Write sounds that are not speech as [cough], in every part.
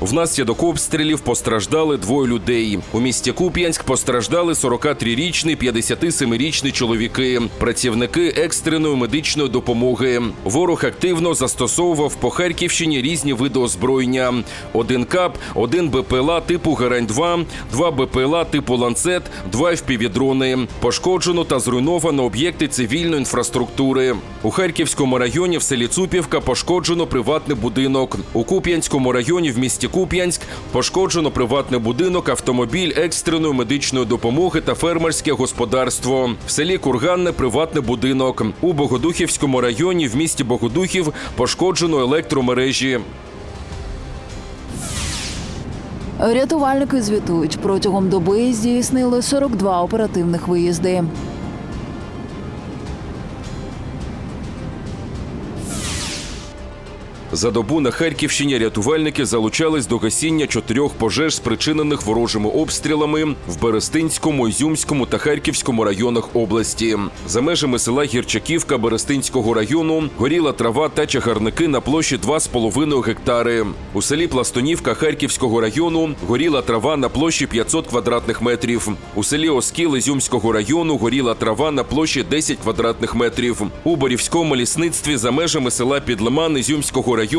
Внаслідок обстрілів постраждали двоє людей. У місті Куп'янськ постраждали 43-річний, 57-річний чоловіки, працівники екстреної медичної допомоги. Ворог активно застосовував по Харківщині різні види озброєння: один кап, один БПЛА типу Герань-2, два БПЛА типу Ланцет, два впівдрони. Пошкоджено та зруйновано об'єкти цивільної інфраструктури. У Харківському районі в селі Цупівка пошкоджено приватний будинок. У Куп'янському районі в місті Куп'янськ пошкоджено приватний будинок, автомобіль екстреної медичної допомоги та фермерське господарство. В селі Курганне приватний будинок. У Богодухівському районі в місті Богодухів пошкоджено електромережі. Рятувальники звітують, протягом доби здійснили 42 оперативних виїзди. За добу на Харківщині рятувальники залучались до гасіння чотирьох пожеж, спричинених ворожими обстрілами в Берестинському, Ізюмському та Харківському районах області. За межами села Гірчаківка Берестинського району горіла трава та чагарники на площі 2,5 гектари. У селі Пластунівка Харківського району горіла трава на площі 500 квадратних метрів. У селі Оскіл Ізюмського району горіла трава на площі 10 квадратних метрів. У Борівському лісництві за межами села Підлиман Ізюмського району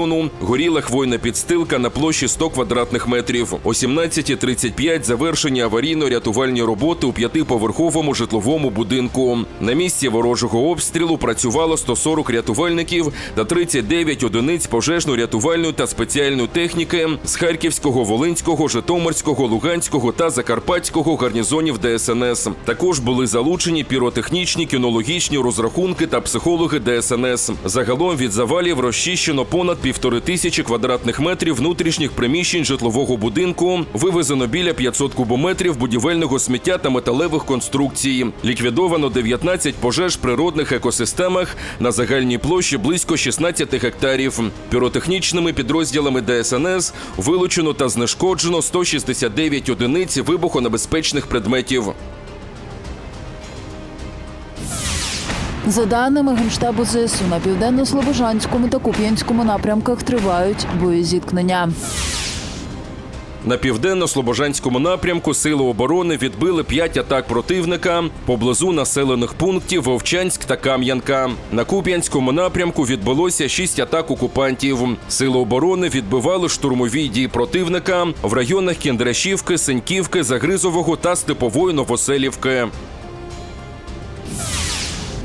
горіла хвойна підстилка на площі 100 квадратних метрів. О 17.35 завершення аварійно-рятувальні роботи у п'ятиповерховому житловому будинку. На місці ворожого обстрілу працювало 140 рятувальників та 39 одиниць пожежно-рятувальної та спеціальної техніки з Харківського, Волинського, Житомирського, Луганського та Закарпатського гарнізонів ДСНС. Також були залучені піротехнічні, кінологічні розрахунки та психологи ДСНС. Загалом від завалів розчищено понад півтори тисячі квадратних метрів внутрішніх приміщень житлового будинку. Вивезено біля 500 кубометрів будівельного сміття та металевих конструкцій. Ліквідовано 19 пожеж в природних екосистемах на загальній площі близько 16 гектарів. Піротехнічними підрозділами ДСНС вилучено та знешкоджено 169 одиниць вибухонебезпечних предметів. За даними Генштабу ЗСУ, на південно-слобожанському та Куп'янському напрямках тривають боєзіткнення. На південно-слобожанському напрямку сили оборони відбили п'ять атак противника поблизу населених пунктів Вовчанськ та Кам'янка. На Куп'янському напрямку відбулося шість атак окупантів. Сили оборони відбивали штурмові дії противника в районах Кіндрашівки, Сеньківки, Загризового та Степової Новоселівки.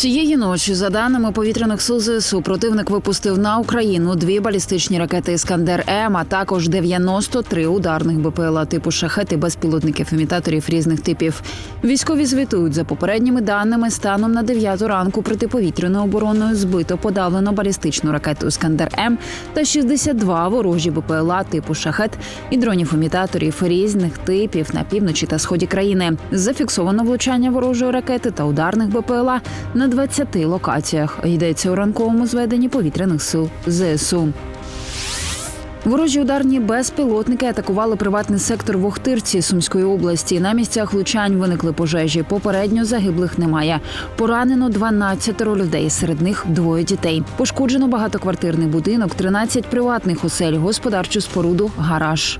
Цієї ночі, за даними повітряних сил ЗСУ, противник випустив на Україну дві балістичні ракети Іскандер М, а також 93 ударних БПЛА типу шахет і безпілотників імітаторів різних типів. Військові звітують за попередніми даними. Станом на 9 ранку протиповітряною обороною збито подавлено балістичну ракету Іскандер М та 62 ворожі БПЛА типу шахет і дронів-імітаторів різних типів на півночі та сході країни. Зафіксовано влучання ворожої ракети та ударних БПЛА на 20 локаціях. Йдеться у ранковому зведенні повітряних сил ЗСУ. Ворожі ударні безпілотники атакували приватний сектор в Охтирці Сумської області. На місцях влучань виникли пожежі. Попередньо загиблих немає. Поранено 12 людей, серед них двоє дітей. Пошкоджено багатоквартирний будинок, 13 приватних осель, господарчу споруду, гараж.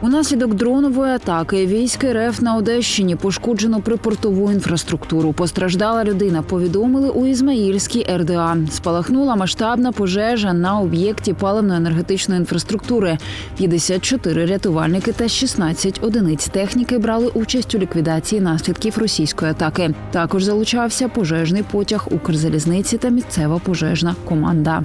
Унаслідок дронової атаки військ РФ на Одещині пошкоджено припортову інфраструктуру. Постраждала людина. Повідомили у Ізмаїльській РДА. Спалахнула масштабна пожежа на об'єкті паливно-енергетичної інфраструктури. 54 рятувальники та 16 одиниць техніки брали участь у ліквідації наслідків російської атаки. Також залучався пожежний потяг Укрзалізниці та місцева пожежна команда.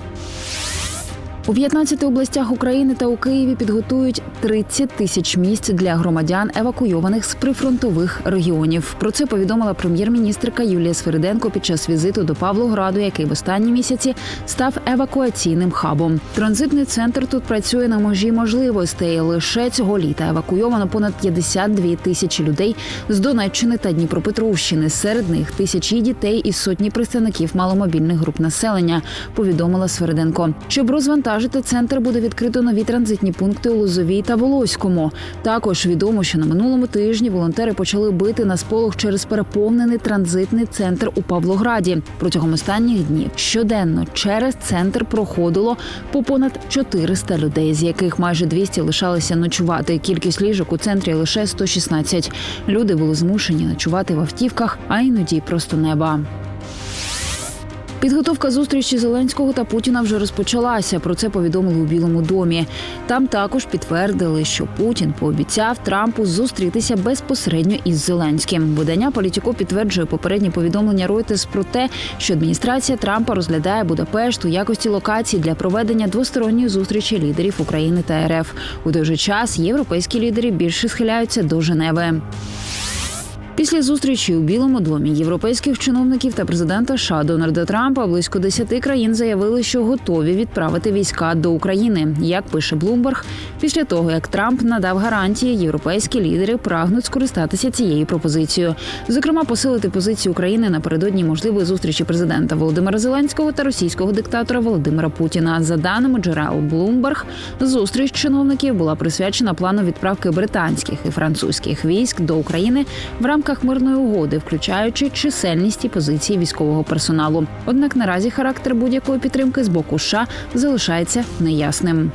У 15 областях України та у Києві підготують 30 тисяч місць для громадян, евакуйованих з прифронтових регіонів. Про це повідомила прем'єр-міністрка Юлія Свериденко під час візиту до Павлограду, який в останні місяці став евакуаційним хабом. Транзитний центр тут працює на межі можливостей. Лише цього літа евакуйовано понад 52 тисячі людей з Донеччини та Дніпропетровщини. Серед них тисячі дітей і сотні представників маломобільних груп населення. Повідомила Свериденко. Щоб розвантажити центр, буде відкрито нові транзитні пункти у Лозовій та Волоському. Також відомо, що на минулому тижні волонтери почали бити на сполох через переповнений транзитний центр у Павлограді. Протягом останніх днів щоденно через центр проходило по понад 400 людей, з яких майже 200 лишалися ночувати. Кількість ліжок у центрі лише 116. Люди були змушені ночувати в автівках, а іноді просто неба. Підготовка зустрічі Зеленського та Путіна вже розпочалася. Про це повідомили у Білому домі. Там також підтвердили, що Путін пообіцяв Трампу зустрітися безпосередньо із Зеленським. Видання Політіко підтверджує попередні повідомлення Reuters про те, що адміністрація Трампа розглядає Будапешт у якості локації для проведення двосторонньої зустрічі лідерів України та РФ. У той же час європейські лідери більше схиляються до Женеви. Після зустрічі у Білому домі європейських чиновників та президента США Дональда Трампа близько 10 країн заявили, що готові відправити війська до України. Як пише Блумберг, після того як Трамп надав гарантії, європейські лідери прагнуть скористатися цією пропозицією. Зокрема, посилити позицію України напередодні можливої зустрічі президента Володимира Зеленського та російського диктатора Володимира Путіна. За даними джерел Bloomberg, зустріч чиновників була присвячена плану відправки британських і французьких військ до України в рамках мирної угоди, включаючи чисельність і позиції військового персоналу. Однак наразі характер будь-якої підтримки з боку США залишається неясним.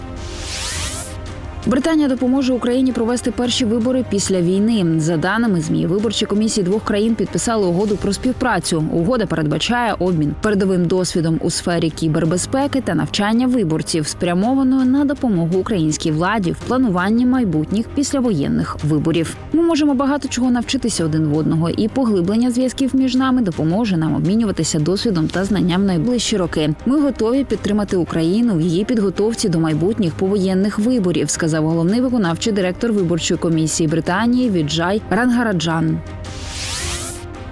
Британія допоможе Україні провести перші вибори після війни. За даними змі, виборчі комісії двох країн підписали угоду про співпрацю. Угода передбачає обмін передовим досвідом у сфері кібербезпеки та навчання виборців, спрямованою на допомогу українській владі в плануванні майбутніх післявоєнних виборів. Ми можемо багато чого навчитися один в одного, і поглиблення зв'язків між нами допоможе нам обмінюватися досвідом та знанням найближчі роки. Ми готові підтримати Україну в її підготовці до майбутніх повоєнних виборів, сказав головний виконавчий директор виборчої комісії Британії Віджай Рангараджан.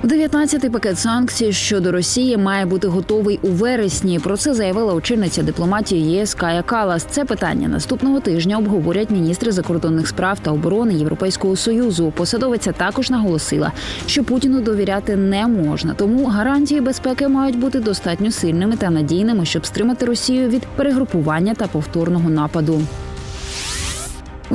19-й пакет санкцій щодо Росії має бути готовий у вересні. Про це заявила очільниця дипломатії ЄС Кая Калас. Це питання наступного тижня обговорять міністри закордонних справ та оборони Європейського союзу. Посадовиця також наголосила, що Путіну довіряти не можна, тому гарантії безпеки мають бути достатньо сильними та надійними, щоб стримати Росію від перегрупування та повторного нападу.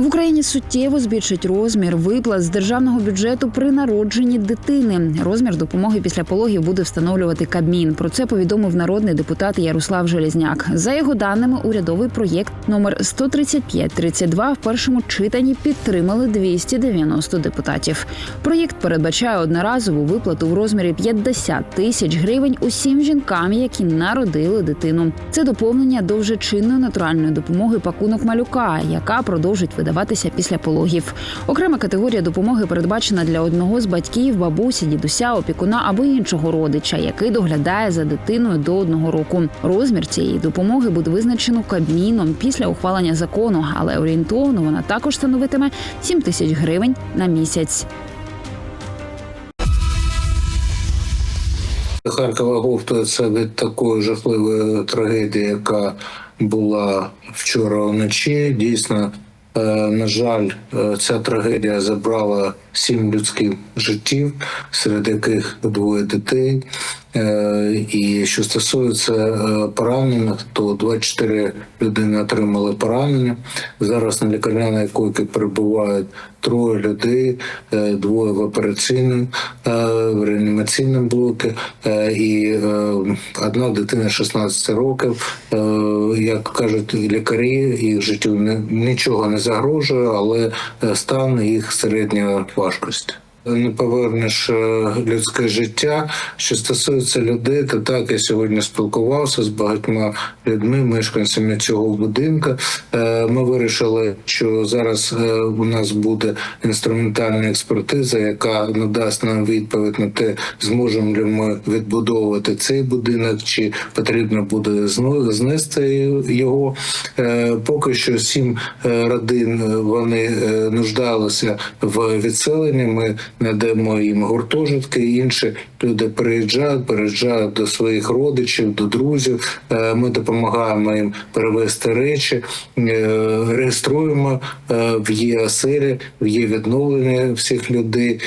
В Україні суттєво збільшить розмір виплат з державного бюджету при народженні дитини. Розмір допомоги після пологів буде встановлювати Кабмін. Про це повідомив народний депутат Ярослав Железняк. За його даними, урядовий проєкт номер 13532 в першому читанні підтримали 290 депутатів. Проєкт передбачає одноразову виплату в розмірі 50 тисяч гривень усім жінкам, які народили дитину. Це доповнення до вже чинної натуральної допомоги пакунок малюка, яка продовжить видаватися після пологів. Окрема категорія допомоги передбачена для одного з батьків, бабусі, дідуся, опікуна або іншого родича, який доглядає за дитиною до одного року. Розмір цієї допомоги буде визначено кабміном після ухвалення закону, але орієнтовно вона також становитиме 7 тисяч гривень на місяць. Харкова говтується від такої жахливої трагедії, яка була вчора вночі. Дійсно, на жаль, е, ця трагедія забрала сім людських життів, серед яких двоє дітей. Е, І що стосується е, поранених, то 24 людини отримали поранення. Зараз на лікарняній койці перебувають троє людей, е, двоє в операційному, в реанімаційному блокі, е, і одна дитина 16 років. Як кажуть лікарі, їх життю нічого не загрожує, але стан їх середньої Vorschrift. Не повернеш е, людське життя. Що стосується людей, то так я сьогодні спілкувався з багатьма людьми, мешканцями цього будинку. Е, Ми вирішили, що зараз е, у нас буде інструментальна експертиза, яка надасть нам відповідь на те, зможемо ли ми відбудовувати цей будинок, чи потрібно буде знести його. Поки що сім родин вони нуждалися в відселенні. Ми надаємо їм гуртожитки. Інші люди приїжджають, переїжджають до своїх родичів, до друзів. Е, Ми допомагаємо їм перевезти речі, е, реєструємо е, в є в є відновлення всіх людей,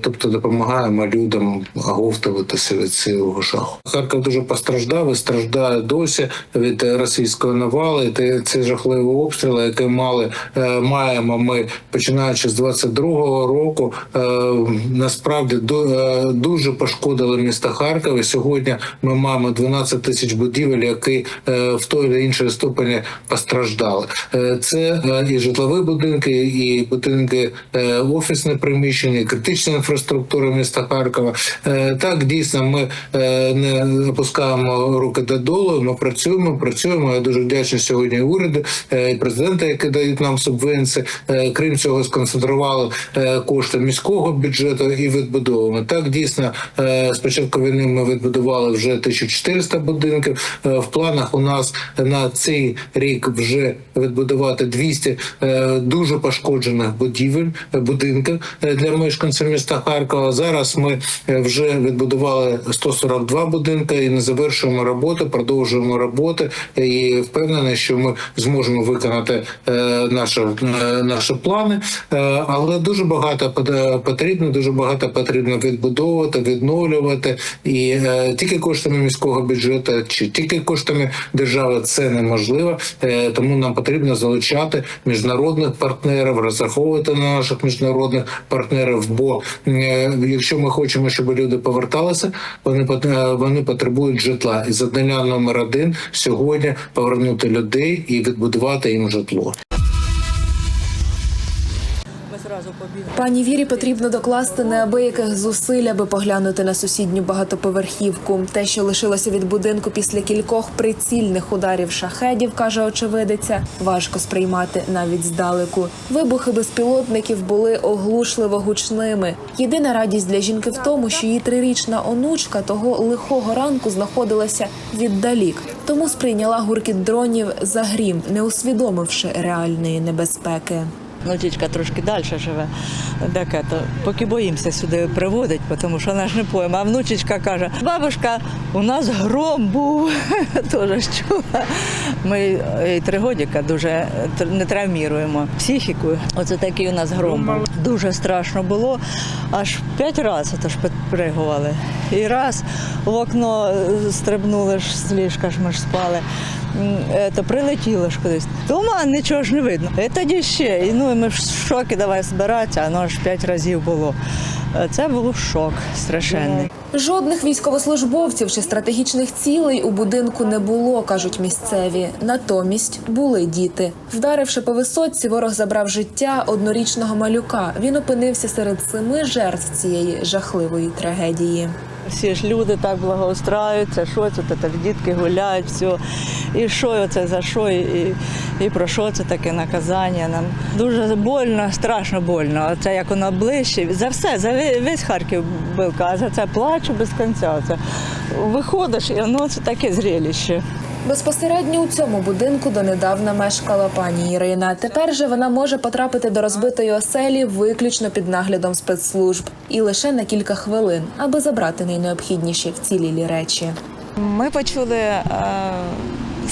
тобто допомагаємо людям оговтуватися від цього жаху. Харків дуже постраждав і страждає досі від російської навали. Те ці жахливі обстріли, які мали маємо ми починаючи з 22-го року. Е, Насправді е, дуже пошкодили місто Харків. І сьогодні ми маємо 12 тисяч будівель, які е, в той чи іншій ступені постраждали. Це і житлові будинки, і будинки офісне приміщення, і критична інфраструктура міста Харкова. Так дійсно ми не опускаємо руки додолу. Ми працюємо, працюємо. Я дуже вдячний сьогодні уряду і президента, які дають нам субвенції. Крім цього, сконцентрували кошти міського бюджету і відбудовуємо. Так дійсно е, з початку війни ми відбудували вже 1400 будинків. Е, В планах у нас на цей рік вже відбудувати 200 е, дуже пошкоджених будівель будинків для мешканців міста Харкова. Зараз ми вже відбудували 142 будинки і не завершуємо роботу, продовжуємо роботи і впевнений, що ми зможемо виконати наші, наші плани. Але дуже багато пот- потрібно, дуже багато потрібно відбудовувати, відновлювати і е, тільки коштами міського бюджету чи тільки коштами держави це неможливо. Е, Тому нам потрібно залучати міжнародних партнерів, розраховувати на наших міжнародних партнерів. Бо е, якщо ми хочемо, щоб люди поверталися, вони е, вони потребують житла. І завдання номер один сьогодні повернути людей і відбудувати їм житло. Пані Вірі потрібно докласти неабияких зусиль, аби поглянути на сусідню багатоповерхівку. Те, що лишилося від будинку після кількох прицільних ударів шахедів, каже очевидиця, важко сприймати навіть здалеку. Вибухи безпілотників були оглушливо гучними. Єдина радість для жінки в тому, що її трирічна онучка того лихого ранку знаходилася віддалік, тому сприйняла гуркіт дронів за грім, не усвідомивши реальної небезпеки. Внучечка трошки далі живе. Так, то, поки боїмося сюди приводить, тому що вона ж не пойме. А внучечка каже: бабушка, у нас гром був. [laughs] Теж чула. Ми е, три годика дуже не травмуємо психіку. Оце такий у нас гром був. Дуже страшно було. Аж п'ять разів підпригували. І раз в окно е, стрибнули ж з ліжка, ж ми ж спали. М, е, То прилетіло ж кудись. Дома нічого ж не видно. І тоді ще. І, ну, і ми в шокі давай збиратися, а воно ж п'ять разів було. Е, Це був шок страшенний. Жодних військовослужбовців чи стратегічних цілей у будинку не було, кажуть місцеві. Натомість були діти. Вдаривши по висотці, ворог забрав життя однорічного малюка. Він опинився серед семи жертв цієї жахливої трагедії. Всі ж люди так благоустраюються, що це так дітки гуляють, все. І що це за що, і, і про що це таке наказання нам. Дуже больно, страшно больно. Це як воно ближче. За все, за весь Харків билка, а за це плачу без кінця. Це виходиш, і воно це таке зрелище. Безпосередньо у цьому будинку донедавна мешкала пані Ірина. Тепер же вона може потрапити до розбитої оселі виключно під наглядом спецслужб і лише на кілька хвилин, аби забрати найнеобхідніші вцілілі речі. Ми почули е,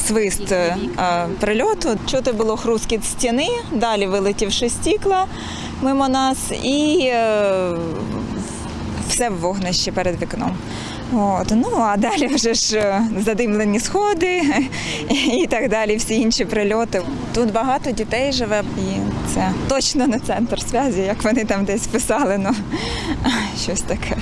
свист е, прильоту. Чути було хрускіт стіни, далі вилетівши стікла мимо нас, і е, все в вогнищі перед вікном. От, ну а далі вже ж е, задимлені сходи [laughs] і так далі, всі інші прильоти. Тут багато дітей живе, і це точно не центр зв'язі, як вони там десь писали, ну [laughs] щось таке.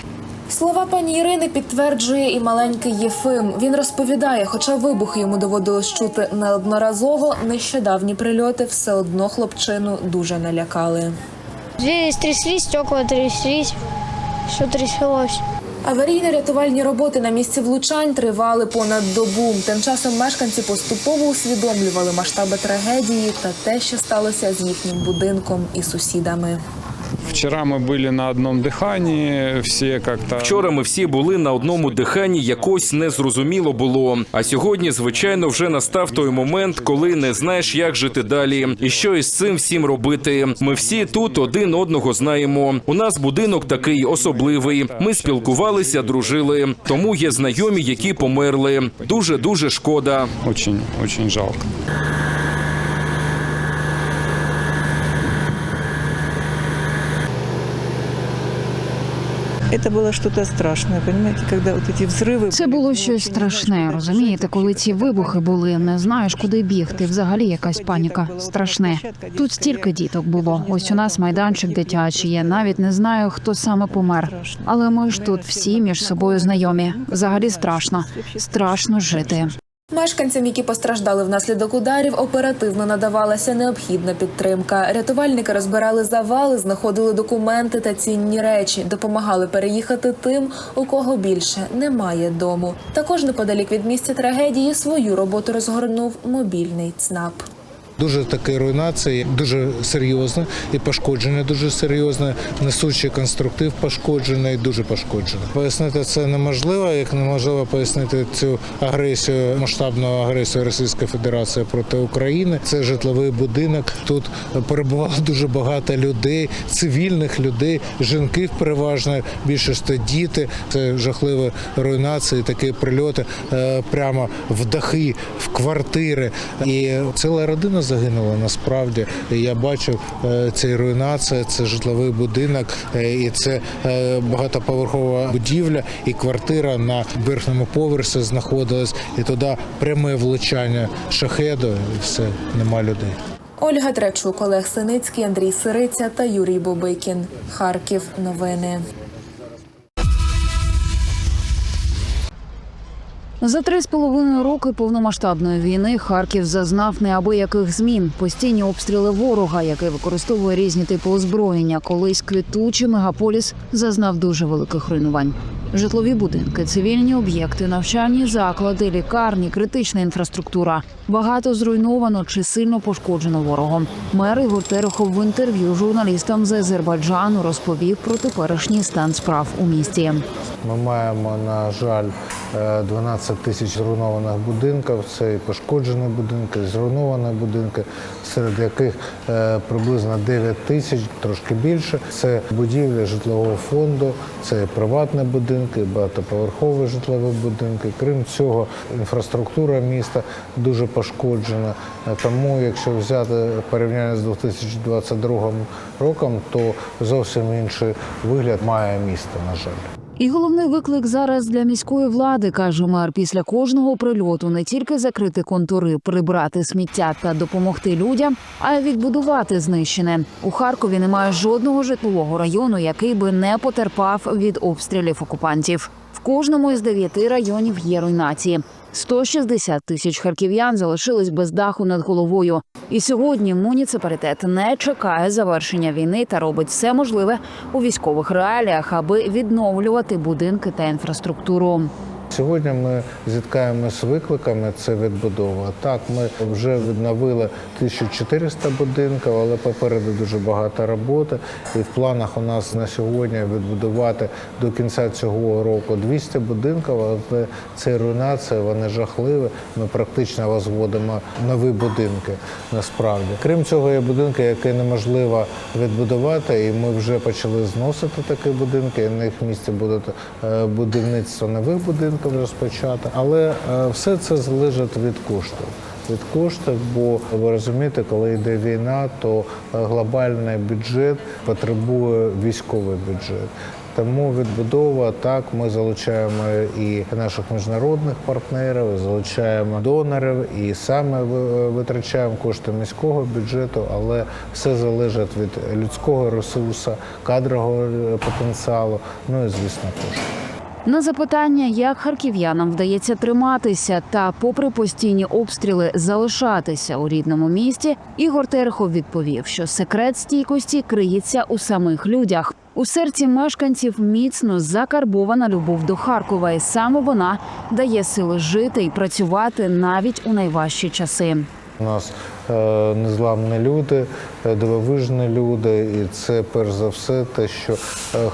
Слова пані Ірини підтверджує і маленький Єфим. Він розповідає, хоча вибухи йому доводилось чути неодноразово, нещодавні прильоти все одно хлопчину дуже налякали. Двери тряслись, стекла тряслись, все тряслось. Аварійно-рятувальні роботи на місці влучань тривали понад добу. Тим часом мешканці поступово усвідомлювали масштаби трагедії та те, що сталося з їхнім будинком і сусідами. Вчера мы были на одном дыхании, все как-то... Вчора ми всі були на одному диханні, якось незрозуміло було. А сьогодні, звичайно, вже настав той момент, коли не знаєш, як жити далі, і що із цим всім робити. Ми всі тут один одного знаємо. У нас будинок такий особливий. Ми спілкувалися, дружили. Тому є знайомі, які померли. Дуже дуже шкода. Очень, очень жалко. Это было что-то страшное, понимаете, когда вот эти взрывы. Це було щось страшне. Розумієте, коли ці вибухи були, не знаєш, куди бігти. Взагалі якась паніка. Страшне. Тут стільки діток було. Ось у нас майданчик дитячий. Я навіть не знаю, хто саме помер. Але ми ж тут всі між собою знайомі. Взагалі страшно. Страшно жити. Мешканцям, які постраждали внаслідок ударів, оперативно надавалася необхідна підтримка. Рятувальники розбирали завали, знаходили документи та цінні речі, допомагали переїхати тим, у кого більше немає дому. Також неподалік від місця трагедії свою роботу розгорнув мобільний ЦНАП. Дуже такі руйнації, дуже серйозно і пошкодження дуже серйозне. Несучий конструктив пошкоджений, дуже пошкоджений. Пояснити це неможливо, як неможливо пояснити цю агресію, масштабну агресію Російської Федерації проти України. Це житловий будинок. Тут перебувало дуже багато людей, цивільних людей, жінки переважно, більшості діти. Це жахливі руйнації, такі прильоти е, прямо в дахи, в квартири. І ціла родина загинула насправді. Я бачив е, ці руйнації, це житловий будинок, е, і це е, багатоповерхова будівля, і квартира на верхньому поверсі знаходилась, і туди пряме влучання шахеду, і все, нема людей. Ольга Тречук, Олег Синицький, Андрій Сириця та Юрій Бобикін. Харків. Новини. За три з половиною роки повномасштабної війни Харків зазнав неабияких змін. Постійні обстріли ворога, який використовує різні типи озброєння. Колись квітучий мегаполіс зазнав дуже великих руйнувань. Житлові будинки, цивільні об'єкти, навчальні заклади, лікарні, критична інфраструктура. Багато зруйновано чи сильно пошкоджено ворогом. Мер Ігор Терехов в інтерв'ю журналістам з Азербайджану розповів про теперішній стан справ у місті. Ми маємо, на жаль, е, 12 тисяч зруйнованих будинків. Це і пошкоджені будинки, і зруйновані будинки, серед яких е, приблизно 9 тисяч, трошки більше. Це будівлі житлового фонду, це приватні будинки, і багатоповерхові житлові будинки. Крім цього, інфраструктура міста дуже пошкоджена. Тому, якщо взяти порівняння з 2022 роком, то зовсім інший вигляд має місто, на жаль. І головний виклик зараз для міської влади, каже мер, після кожного прильоту не тільки закрити контури, прибрати сміття та допомогти людям, а й відбудувати знищене. У Харкові немає жодного житлового району, який би не потерпав від обстрілів окупантів. Кожному із дев'яти районів є руйнації. 160 тисяч харків'ян залишились без даху над головою. І сьогодні муніципалітет не чекає завершення війни та робить все можливе у військових реаліях, аби відновлювати будинки та інфраструктуру. Сьогодні ми зіткаємося з викликами. Це відбудова. Так, ми вже відновили 1400 будинків, але попереду дуже багато роботи. І в планах у нас на сьогодні відбудувати до кінця цього року 200 будинків. Але ці руйнації вони жахливі. Ми практично возводимо нові будинки. Насправді, крім цього, є будинки, які неможливо відбудувати, і ми вже почали зносити такі будинки. І на їх місці буде е, будівництво нових будинків розпочато. Але е, все це залежить від коштів. Від коштів, бо ви розумієте, коли йде війна, то е, глобальний бюджет потребує військовий бюджет. Тому відбудова так ми залучаємо і наших міжнародних партнерів, залучаємо донорів, і саме ви- витрачаємо кошти міського бюджету, але все залежить від людського ресурсу, кадрового е, потенціалу, ну і звісно коштів. На запитання, як харків'янам вдається триматися та, попри постійні обстріли, залишатися у рідному місті, Ігор Терехов відповів, що секрет стійкості криється у самих людях. У серці мешканців міцно закарбована любов до Харкова, і саме вона дає сили жити і працювати навіть у найважчі часи. У нас незламні люди, е, дивовижні люди, і це перш за все те, що е,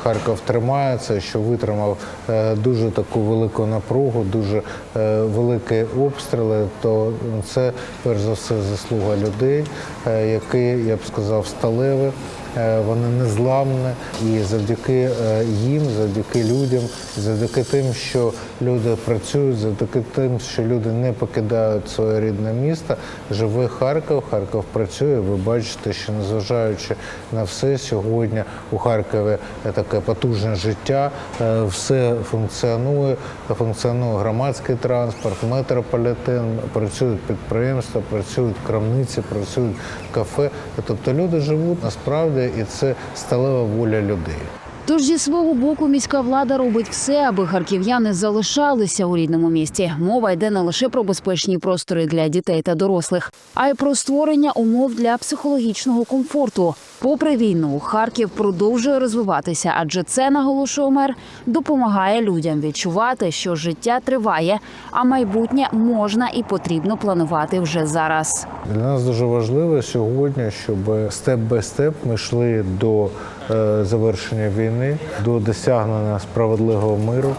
Харків тримається, що витримав е, дуже таку велику напругу, дуже е, великі обстріли. То це перш за все заслуга людей, е, які, я б сказав, сталеві. Е, Вони незламні, і завдяки е, їм, завдяки людям, завдяки тим, що люди працюють, завдяки тим, що люди не покидають своє рідне місто, живе Харків. Харків працює. Ви бачите, що незважаючи на все, сьогодні у Харкові таке потужне життя, е, все функціонує, функціонує громадський транспорт, метрополітен, працюють підприємства, працюють крамниці, працюють кафе. Тобто люди живуть насправді, і це сталева воля людей. Тож зі свого боку міська влада робить все, аби харків'яни залишалися у рідному місті. Мова йде не лише про безпечні простори для дітей та дорослих, а й про створення умов для психологічного комфорту. Попри війну, Харків продовжує розвиватися, адже це наголошує мер, допомагає людям відчувати, що життя триває, а майбутнє можна і потрібно планувати вже зараз. Для нас дуже важливо сьогодні, щоб степ бай степ ми йшли до е, завершення війни, до досягнення справедливого миру,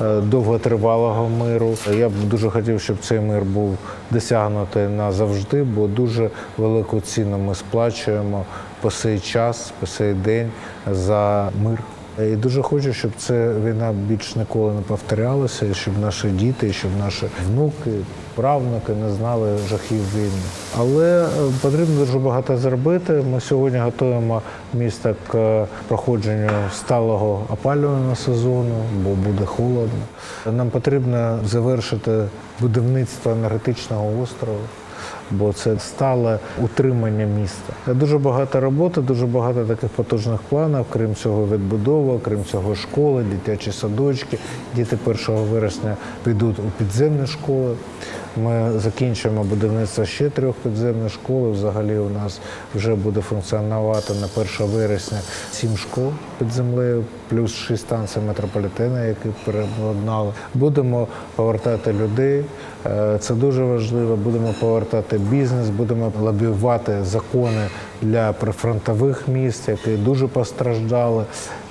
е, довготривалого миру. Я б дуже хотів, щоб цей мир був досягнутий назавжди, бо дуже велику ціну ми сплачуємо по цей час, по цей день за мир. І дуже хочу, щоб ця війна більш ніколи не повторялася, щоб наші діти, щоб наші внуки, правнуки не знали жахів війни. Але е, потрібно дуже багато зробити. Ми сьогодні готуємо місто к е, проходженню сталого опалювального сезону, бо буде холодно. Нам потрібно завершити будівництво енергетичного острову бо це стале утримання міста. Дуже багато роботи, дуже багато таких потужних планів. Крім цього, відбудова, крім цього, школи, дитячі садочки. Діти 1 вересня підуть у підземні школи. Ми закінчуємо будівництво ще трьох підземних школ. Взагалі у нас вже буде функціонувати на 1 вересня сім школ під землею, плюс шість станцій метрополітена, які переобладнали. Будемо повертати людей. Е, Це дуже важливо. Будемо повертати бізнес, будемо лобіювати закони для прифронтових міст, які дуже постраждали.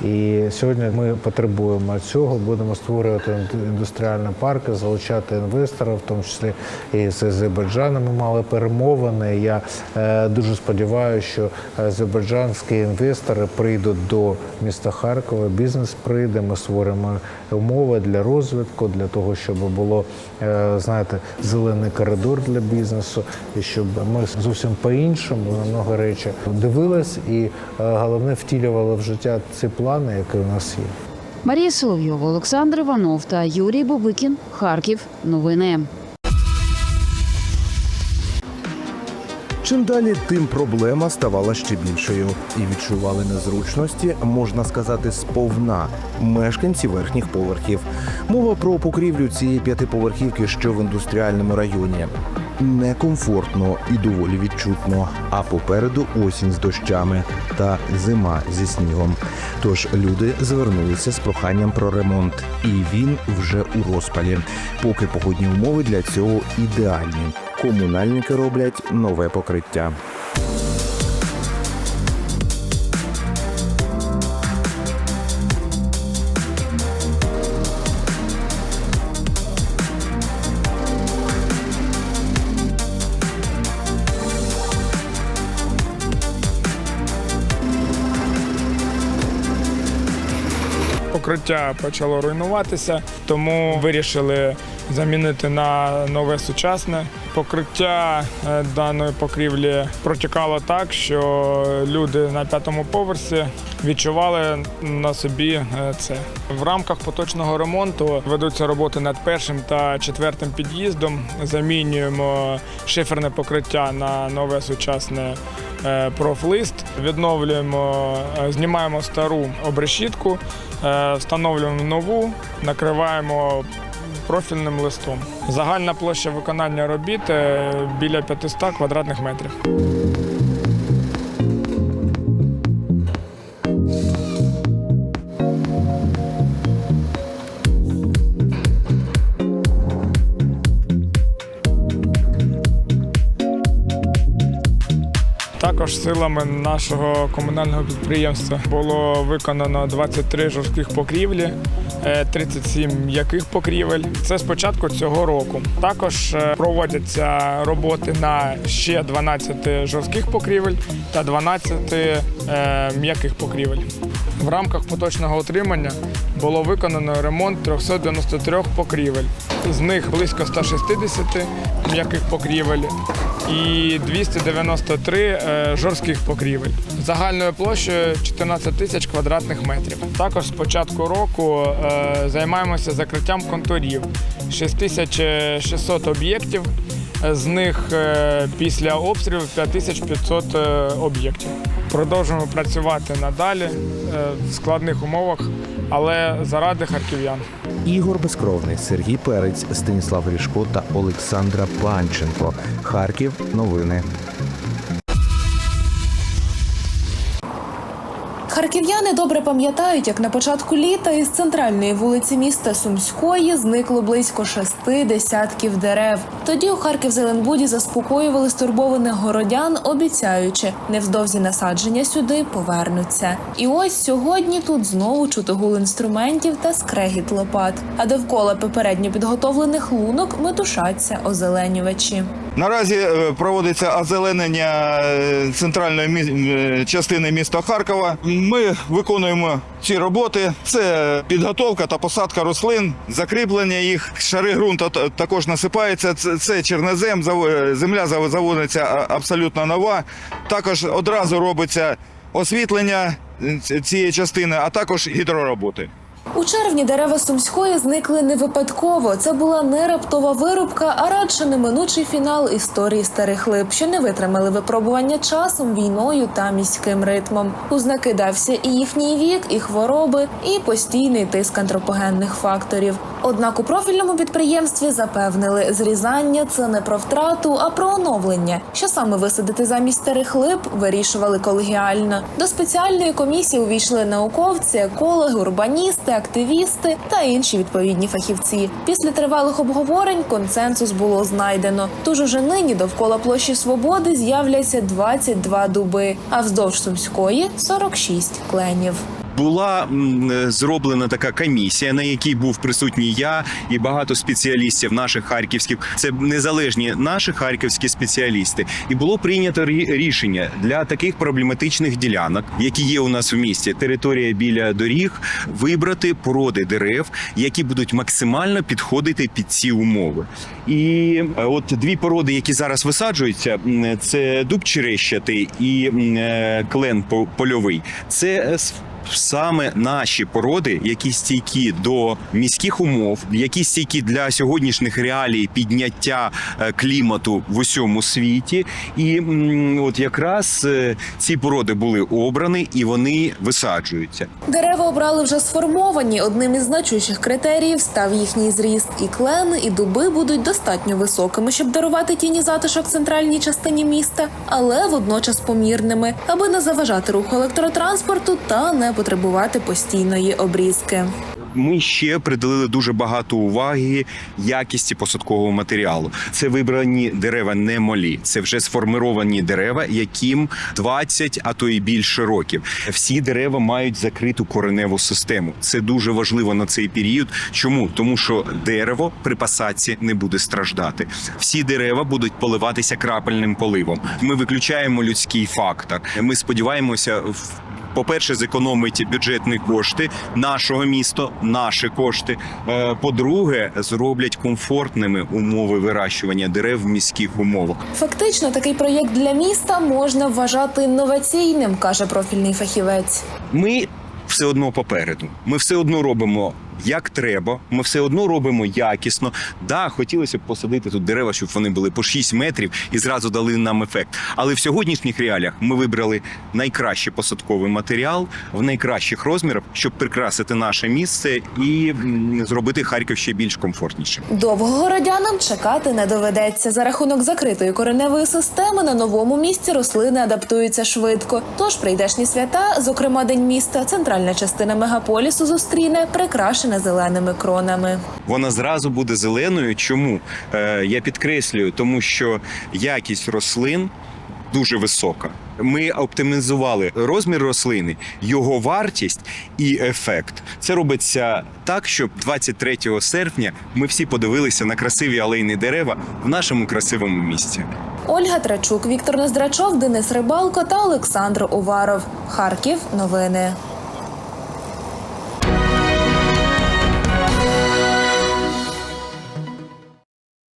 І сьогодні ми потребуємо цього. Будемо створювати інду- індустріальні парки, залучати інвесторів, в тому числі і з Азербайджаном. Ми мали перемовини. Я е, дуже сподіваюся, що азербайджанські інвестори прийдуть до міста Харкова. Бізнес прийде. Ми створимо умови для розвитку, для того, щоб було е, знаєте, зелений коридор для бізнесу, і щоб ми зовсім по-іншому на много речі дивились і е, головне втілювали в життя ці плани, які у нас є. Марія Соловйова, Олександр Іванов та Юрій Бобикін. Харків. Новини. Чим далі, тим проблема ставала ще більшою, і відчували незручності, можна сказати, сповна мешканці верхніх поверхів. Мова про покрівлю цієї п'ятиповерхівки, що в індустріальному районі. Некомфортно і доволі відчутно. А попереду осінь з дощами та зима зі снігом. Тож люди звернулися з проханням про ремонт, і він вже у розпалі. Поки погодні умови для цього ідеальні. Комунальники роблять нове покриття. Покриття почало руйнуватися, тому вирішили замінити на нове сучасне. Покриття е, даної покрівлі протікало так, що люди на п'ятому поверсі відчували на собі е, це. В рамках поточного ремонту ведуться роботи над першим та четвертим під'їздом. Замінюємо шиферне покриття на нове сучасне е, профлист. Відновлюємо, е, знімаємо стару обрешітку, е, встановлюємо нову, накриваємо профільним листом. Загальна площа виконання робіт е, біля 500 квадратних метрів. Також силами нашого комунального підприємства було виконано 23 жорстких покрівлі, е, 37 м'яких покрівель. Це з початку цього року. Також е, проводяться роботи на ще 12 жорстких покрівель та 12 е, м'яких покрівель. В рамках поточного утримання було виконано ремонт 393 покрівель. З них близько 160 м'яких покрівель і 293 е, жорстких покрівель загальною площею 14 тисяч квадратних метрів. Також з початку року е, займаємося закриттям контурів 6600 об'єктів. З них е, після обстрілів 5500 е, об'єктів. Продовжуємо працювати надалі е, в складних умовах, але заради харків'ян. Ігор Безкровний, Сергій Перець, Станіслав Рішко та Олександра Панченко. Харків. Новини. Харків'яни добре пам'ятають, як на початку літа із центральної вулиці міста Сумської зникло близько шести десятків дерев. Тоді у Харків-Зеленбуді заспокоювали стурбованих городян, обіцяючи, невдовзі насадження сюди повернуться. І ось сьогодні тут знову чути гул інструментів та скрегіт лопат. А довкола попередньо підготовлених лунок метушаться озеленювачі. Наразі е, проводиться озеленення е, центральної мі- е, частини міста Харкова. Ми виконуємо ці роботи. Це підготовка та посадка рослин, закріплення їх. Шари ґрунту також насипаються. Це, чернозем, земля заводиться абсолютно нова. Також одразу робиться освітлення цієї частини, а також гідророботи. У червні дерева Сумської зникли не випадково. Це була не раптова вирубка, а радше неминучий фінал історії старих лип, що не витримали випробування часом, війною та міським ритмом. У знаки дався і їхній вік, і хвороби, і постійний тиск антропогенних факторів. Однак у профільному підприємстві запевнили, зрізання це не про втрату, а про оновлення. Що саме висадити замість старих лип, вирішували колегіально. До спеціальної комісії увійшли науковці, екологи, урбаністи, активісти та інші відповідні фахівці. Після тривалих обговорень консенсус було знайдено. Тож уже нині довкола площі свободи з'являться 22 дуби, а вздовж сумської 46 кленів. Була е, зроблена така комісія, на якій був присутній я і багато спеціалістів наших харківських. Це незалежні наші харківські спеціалісти. І було прийнято рішення для таких проблематичних ділянок, які є у нас в місті, територія біля доріг, вибрати породи дерев, які будуть максимально підходити під ці умови. І е, от дві породи, які зараз висаджуються, це дуб черещатий і е, клен по- польовий. Це е, Саме наші породи, які стійкі до міських умов, які стійкі для сьогоднішніх реалій підняття е, клімату в усьому світі, і от якраз е, ці породи були обрані і вони висаджуються. Дерева обрали вже сформовані. Одним із значущих критеріїв став їхній зріст. І клени, і дуби будуть достатньо високими, щоб дарувати тіні затишок центральній частині міста, але водночас помірними, аби не заважати руху електротранспорту та не потребувати постійної обрізки. Ми ще приділили дуже багато уваги якісті посадкового матеріалу. Це вибрані дерева не малі, це вже сформировані дерева, яким 20, а то і більше років. Всі дерева мають закриту кореневу систему. Це дуже важливо на цей період. Чому? Тому що дерево при посадці не буде страждати. Всі дерева будуть поливатися крапельним поливом. Ми виключаємо людський фактор. Ми сподіваємося в по-перше, зекономить бюджетні кошти нашого міста, наші кошти. Е, По-друге, зроблять комфортними умови вирощування дерев в міських умовах. Фактично, такий проєкт для міста можна вважати інноваційним, каже профільний фахівець. Ми все одно попереду. Ми все одно робимо як треба. Ми все одно робимо якісно. Да, хотілося б посадити тут дерева, щоб вони були по 6 метрів і зразу дали нам ефект. Але в сьогоднішніх реаліях ми вибрали найкращий посадковий матеріал в найкращих розмірах, щоб прикрасити наше місце і зробити Харків ще більш комфортнішим. Довго городянам чекати не доведеться. За рахунок закритої кореневої системи на новому місці рослини адаптуються швидко. Тож прийдешні свята, зокрема День міста, центральна частина мегаполісу зустріне прикрашена зеленими кронами. Вона зразу буде зеленою. Чому е, я підкреслюю, тому що якість рослин дуже висока. Ми оптимізували розмір рослини, його вартість і ефект. Це робиться так, щоб 23 серпня ми всі подивилися на красиві алейні дерева в нашому красивому місті. Ольга Трачук, Віктор Ноздрачов, Денис Рибалко та Олександр Уваров. Харків. Новини.